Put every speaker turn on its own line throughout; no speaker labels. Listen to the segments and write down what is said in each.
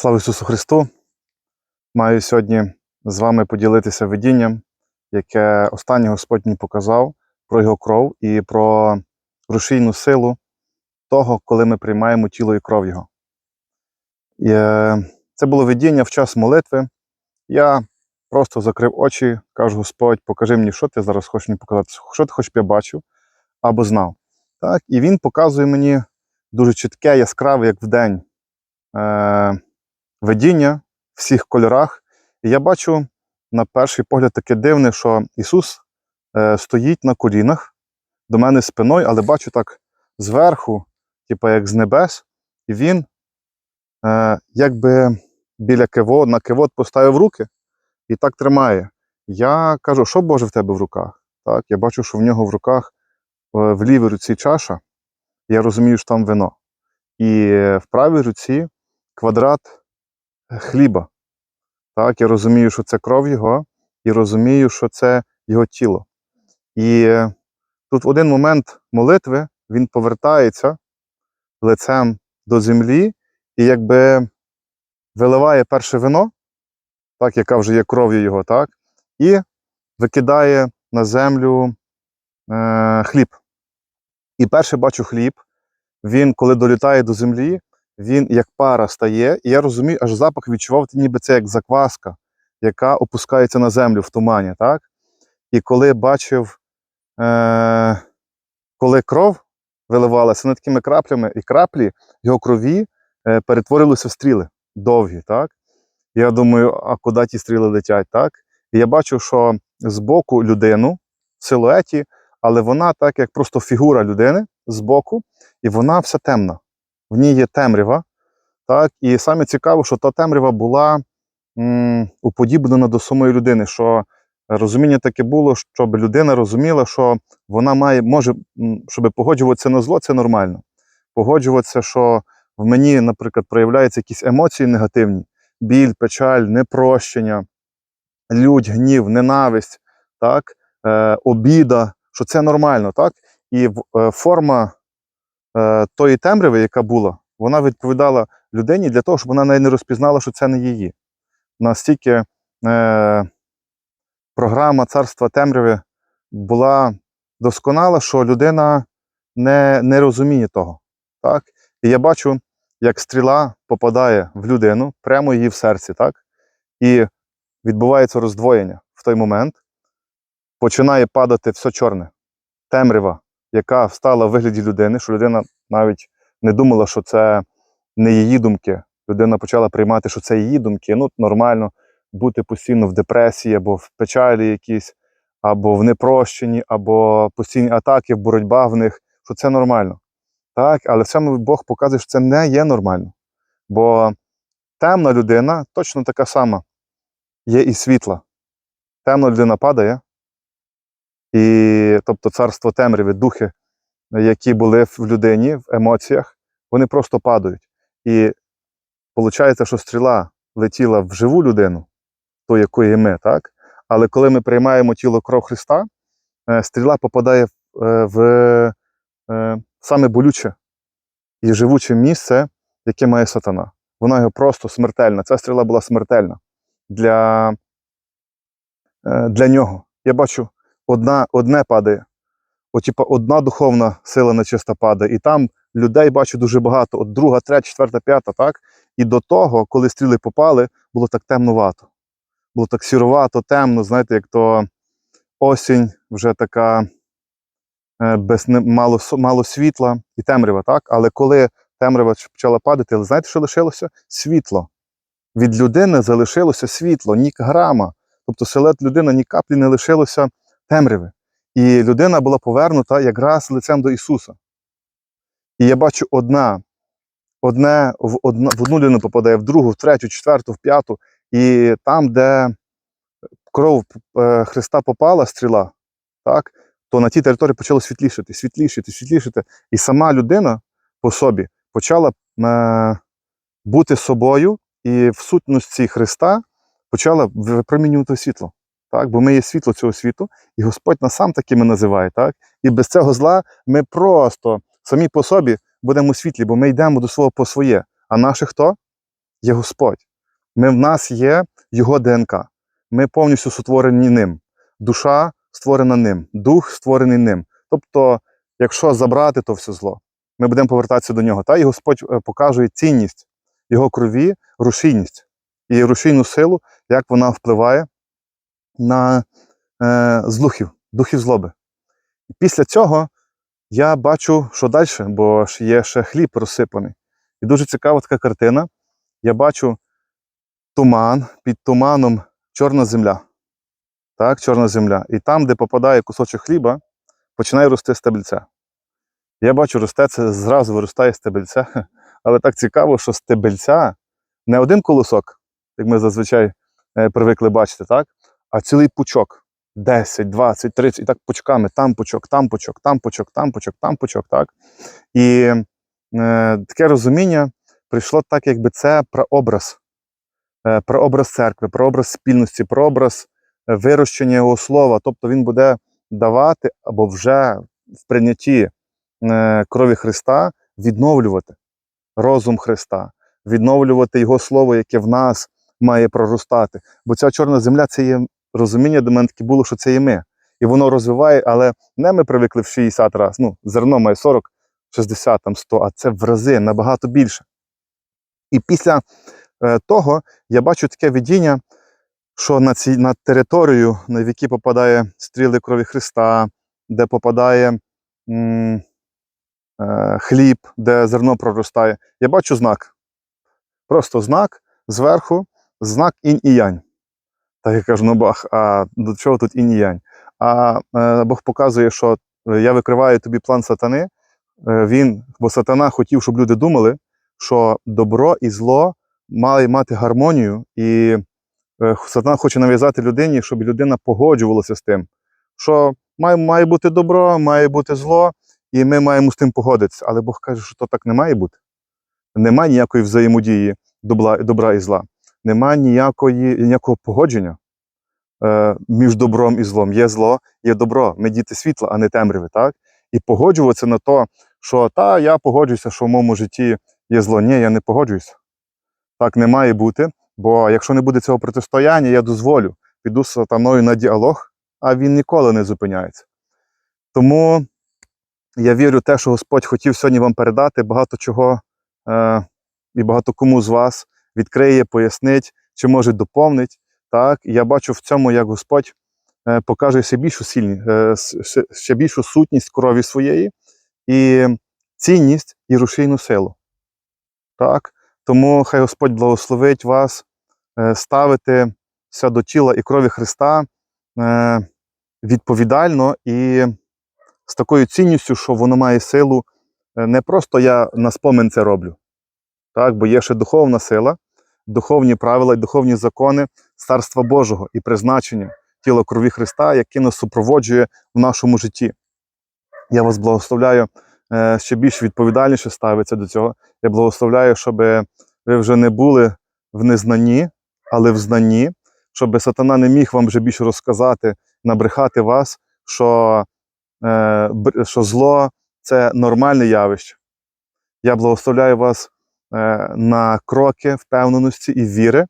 Слава Ісусу Христу! Маю сьогодні з вами поділитися видінням, яке останній Господь мені показав про його кров і про рушійну силу того, коли ми приймаємо тіло і кров Його. І, е, це було видіння в час молитви. Я просто закрив очі, кажу: Господь, покажи мені, що ти зараз хочеш мені показати, що ти хочеш, щоб я бачив або знав. Так? І він показує мені дуже чітке, яскраве, як вдень. Е, видіння в всіх кольорах. І я бачу на перший погляд таке дивне, що Ісус е, стоїть на колінах до мене спиною, але бачу так зверху, типу як з небес, і він е, якби біля кивот, на кивот поставив руки і так тримає. Я кажу, що Боже в тебе в руках? Так, я бачу, що в нього в руках е, в лівій руці чаша, я розумію, що там вино. І в правій руці квадрат хліба. Так, я розумію, що це кров його, і розумію, що це його тіло. І е, тут в один момент молитви він повертається лицем до землі і якби виливає перше вино, так, яка вже є кров'ю його, так, і викидає на землю е, хліб. І перше бачу хліб, він, коли долітає до землі, він як пара стає, і я розумію, аж запах відчував, ніби це як закваска, яка опускається на землю в тумані. так? І коли бачив, е- коли кров виливалася над такими краплями, і краплі його крові е- перетворилися в стріли довгі. так? Я думаю, а куди ті стріли летять? так? І я бачу, що збоку людину в силуеті, але вона так, як просто фігура людини збоку, і вона вся темна в ній є темрява. Так? І саме цікаво, що та темрява була м, уподібнена до самої людини, що розуміння таке було, щоб людина розуміла, що вона має, може, щоб погоджуватися на зло, це нормально. Погоджуватися, що в мені, наприклад, проявляються якісь емоції негативні: біль, печаль, непрощення, лють, гнів, ненависть, так? Е, обіда, що це нормально. так? І е, форма тої темряви, яка була, вона відповідала людині для того, щоб вона не розпізнала, що це не її. Настільки е, програма царства темряви була досконала, що людина не не розуміє того. Так? І я бачу, як стріла попадає в людину прямо її в серці, так? і відбувається роздвоєння в той момент, починає падати все чорне, темрява яка встала в вигляді людини, що людина навіть не думала, що це не її думки. Людина почала приймати, що це її думки. Ну, нормально бути постійно в депресії, або в печалі якійсь, або в непрощенні, або постійні атаки, боротьба в них, що це нормально. Так, Але саме Бог показує, що це не є нормально. Бо темна людина точно така сама є і світла. Темна людина падає, і тобто царство темряви, духи, які були в людині, в емоціях, вони просто падають. І виходить, що стріла летіла в живу людину, ту, якої ми, так? Але коли ми приймаємо тіло кров Христа, е, стріла попадає в, е, е, саме болюче і живуче місце, яке має сатана. Вона його просто смертельна. Ця стріла була смертельна для, для нього. Я бачу одна, одне падає. От, типу, одна духовна сила нечиста падає, і там людей бачу дуже багато. От друга, третя, четверта, п'ята, так? І до того, коли стріли попали, було так темнувато. Було так сірувато, темно, знаєте, як то осінь вже така е, без мало мало світла і темрява, так? Але коли темрява почала падати, знаєте, що лишилося? Світло. Від людини залишилося світло, ні грама. Тобто селет людина ні каплі не лишилося темряви. І людина була повернута якраз лицем до Ісуса. І я бачу одна, одне в одну, в одну людину попадає, в другу, в третю, четверту, в п'яту. І там, де кров е, Христа попала, стріла, так, то на тій території почало світлішити, світлішити, світлішити. І сама людина по собі почала е, бути собою, і в сутності Христа почала випромінювати світло. Так, Бо ми є світло цього світу, і Господь нас сам такими називає. Так? І без цього зла ми просто самі по собі будемо у світлі, бо ми йдемо до свого по своє. А наше хто? є Господь. Ми в нас є Його ДНК. Ми повністю сотворені ним. Душа створена ним, дух створений ним. Тобто, якщо забрати то все зло, ми будемо повертатися до нього. Та і Господь е, показує цінність його крові, рушійність і рушійну силу, як вона впливає на е, злухів, духів злоби. Після цього я бачу, що далі, бо є ще хліб розсипаний. І дуже цікава така картина. Я бачу туман, під туманом чорна земля. Так, чорна земля. І там, де попадає кусочок хліба, починає рости стебельце. Я бачу, росте це зразу виростає стебельце. Але так цікаво, що стебельця не один колосок, як ми зазвичай е, привикли бачити, так? А цілий пучок. 10, 20, 30, і так пучками, там пучок, там пучок, там пучок, там пучок, там пучок, так? І е, таке розуміння прийшло так, якби це прообраз, е, прообраз церкви, прообраз спільності, прообраз е, вирощення його слова. Тобто він буде давати або вже в прийнятті е, крові Христа відновлювати розум Христа, відновлювати Його слово, яке в нас має проростати. Бо ця чорна земля це є розуміння до мене таке було, що це є ми. І воно розвиває, але не ми привикли в 60 разів. Ну, зерно має 40, 60, там 100, а це в рази набагато більше. І після е, того я бачу таке видіння, що на цій на територію, на які попадає стріли крові Христа, де попадає м, е, хліб, де зерно проростає, я бачу знак. Просто знак зверху, знак інь і янь. Так я кажу, ну Бог, а до чого тут інь і янь? А е, Бог показує, що е, я викриваю тобі план сатани. Е, він, бо сатана хотів, щоб люди думали, що добро і зло має мати гармонію, і сатана хоче нав'язати людині, щоб людина погоджувалася з тим, що має, має бути добро, має бути зло, і ми маємо з тим погодитися. Але Бог каже, що то так не має бути. Немає ніякої взаємодії добра і зла. Немає ніякої, ніякого погодження е, між добром і злом. Є зло, є добро. Ми діти світла, а не темряви. Так? І погоджуватися на те, що та я погоджуюся, що в моєму житті є зло. Ні, я не погоджуюся. Так не має бути. Бо якщо не буде цього протистояння, я дозволю, піду з сатаною на діалог, а він ніколи не зупиняється. Тому я вірю в те, що Господь хотів сьогодні вам передати багато чого е, і багато кому з вас відкриє, пояснить, чи може доповнить. Так, я бачу в цьому, як Господь е, покаже ще більшу сильні, е, ще- більшу сутність крові своєї і цінність і рушійну силу. Так, тому хай Господь благословить вас е, ставити все до тіла і крові Христа відповідально і з такою цінністю, що воно має силу. Не просто я на спомин це роблю, так, бо є ще духовна сила, духовні правила і духовні закони Царства Божого і призначення тіла крові Христа, яке нас супроводжує в нашому житті. Я вас благословляю е, ще більш відповідальніше ставитися до цього. Я благословляю, щоб ви вже не були в незнанні, але в знанні, щоб сатана не міг вам вже більше розказати, набрехати вас, що, е, що зло це нормальне явище. Я благословляю вас на кроки впевненості і віри,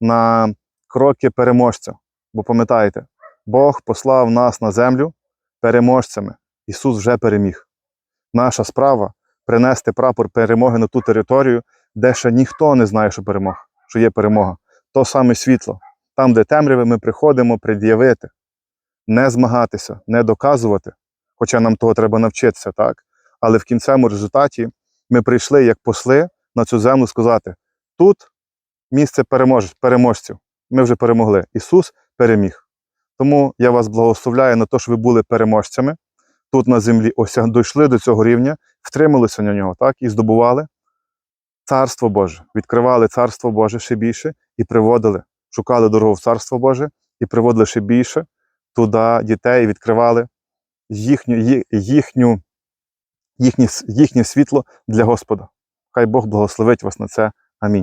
на кроки переможця. Бо пам'ятайте, Бог послав нас на землю переможцями. Ісус вже переміг. Наша справа принести прапор перемоги на ту територію, де ще ніхто не знає, що перемога, що є перемога. То саме світло. Там, де темряви, ми приходимо пред'явити, не змагатися, не доказувати, хоча нам того треба навчитися, так? Але в кінцевому результаті ми прийшли як посли на цю землю сказати: тут місце перемож... переможців. Ми вже перемогли. Ісус переміг. Тому я вас благословляю на те, що ви були переможцями тут на землі, осяг... дійшли до цього рівня, втрималися на нього, так, і здобували Царство Боже, відкривали Царство Боже ще більше і приводили, шукали дорогу в Царство Боже і приводили ще більше туди дітей, відкривали їхню, їхню, їхнє, їхнє світло для Господа. Хай Бог благословить вас на це